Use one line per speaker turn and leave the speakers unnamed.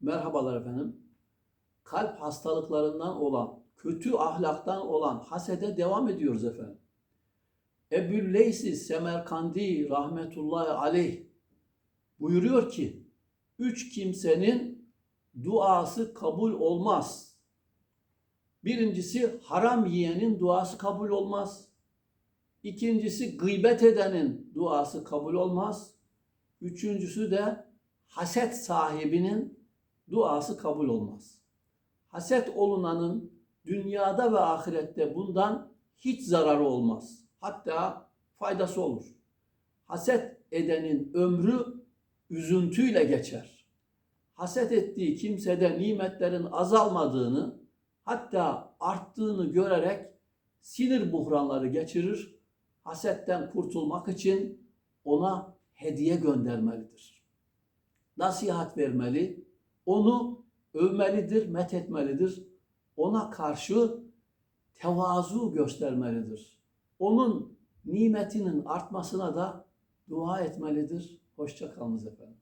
Merhabalar efendim. Kalp hastalıklarından olan, kötü ahlaktan olan hasede devam ediyoruz efendim. Ebu Leysi Semerkandi rahmetullahi aleyh buyuruyor ki, üç kimsenin duası kabul olmaz. Birincisi haram yiyenin duası kabul olmaz. İkincisi gıybet edenin duası kabul olmaz. Üçüncüsü de haset sahibinin duası kabul olmaz. Haset olunanın dünyada ve ahirette bundan hiç zararı olmaz. Hatta faydası olur. Haset edenin ömrü üzüntüyle geçer. Haset ettiği kimsede nimetlerin azalmadığını hatta arttığını görerek sinir buhranları geçirir. Hasetten kurtulmak için ona hediye göndermelidir. Nasihat vermeli, onu övmelidir, methetmelidir. Ona karşı tevazu göstermelidir. Onun nimetinin artmasına da dua etmelidir. Hoşça kalınız efendim.